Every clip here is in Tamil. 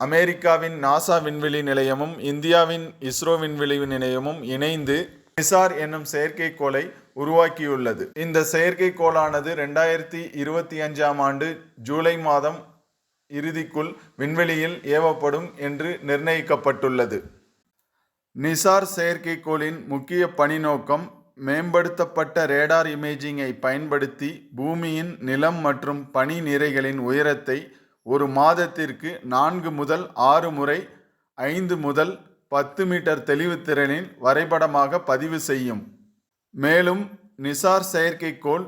அமெரிக்காவின் நாசா விண்வெளி நிலையமும் இந்தியாவின் இஸ்ரோ விண்வெளி நிலையமும் இணைந்து நிசார் என்னும் செயற்கைக்கோளை உருவாக்கியுள்ளது. இந்த செயற்கைக்கோளானது ரெண்டாயிரத்தி இருபத்தி அஞ்சாம் ஆண்டு ஜூலை மாதம் இறுதிக்குள் விண்வெளியில் ஏவப்படும் என்று நிர்ணயிக்கப்பட்டுள்ளது. நிசார் செயற்கைக்கோளின் முக்கிய பணி நோக்கம் மேம்படுத்தப்பட்ட ரேடார் இமேஜிங்கை பயன்படுத்தி பூமியின் நிலம் மற்றும் பனி நிறைகளின் உயரத்தை ஒரு மாதத்திற்கு நான்கு முதல் ஆறு முறை ஐந்து முதல் பத்து மீட்டர் தெளிவுத்திறனில் வரைபடமாக பதிவு செய்யும். மேலும் நிசார் செயற்கைக்கோள்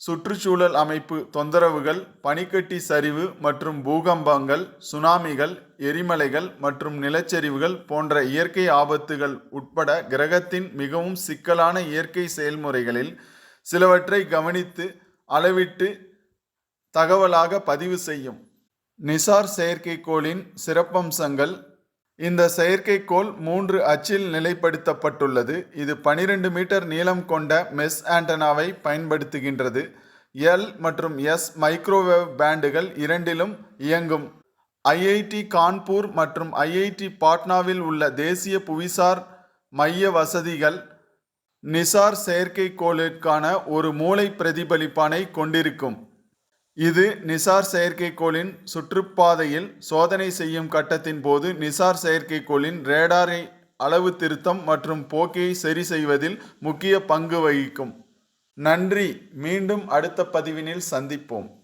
சுற்றுச்சூழல் அமைப்பு தொந்தரவுகள் பனிக்கட்டி சரிவு மற்றும் பூகம்பங்கள் சுனாமிகள் எரிமலைகள் மற்றும் நிலச்சரிவுகள் போன்ற இயற்கை ஆபத்துகள் உட்பட கிரகத்தின் மிகவும் சிக்கலான இயற்கை செயல்முறைகளில் சிலவற்றை கவனித்து அளவிட்டு தகவலாக பதிவு செய்யும். நிசார் செயற்கைக்கோளின் சிறப்பம்சங்கள். இந்த செயற்கைக்கோள் மூன்று அச்சில் நிலைப்படுத்தப்பட்டுள்ளது. இது 12 மீட்டர் நீளம் கொண்ட மெஸ் ஆண்டனாவை பயன்படுத்துகின்றது. எல் மற்றும் எஸ் மைக்ரோவேவ் பேண்டுகள் இரண்டிலும் இயங்கும். ஐஐடி கான்பூர் மற்றும் ஐஐடி பாட்னாவில் உள்ள தேசிய புவிசார் மைய வசதிகள் நிசார் செயற்கைக்கோளிற்கான ஒரு மூளை பிரதிபலிப்பானை கொண்டிருக்கும். இது நிசார் செயற்கைக்கோளின் சுற்றுப்பாதையில் சோதனை செய்யும் கட்டத்தின் போது நிசார் செயற்கைக்கோளின் ரேடாரை அளவு திருத்தம் மற்றும் போக்கியை சரி செய்வதில் முக்கிய பங்கு வகிக்கும். நன்றி. மீண்டும் அடுத்த பதிவினில் சந்திப்போம்.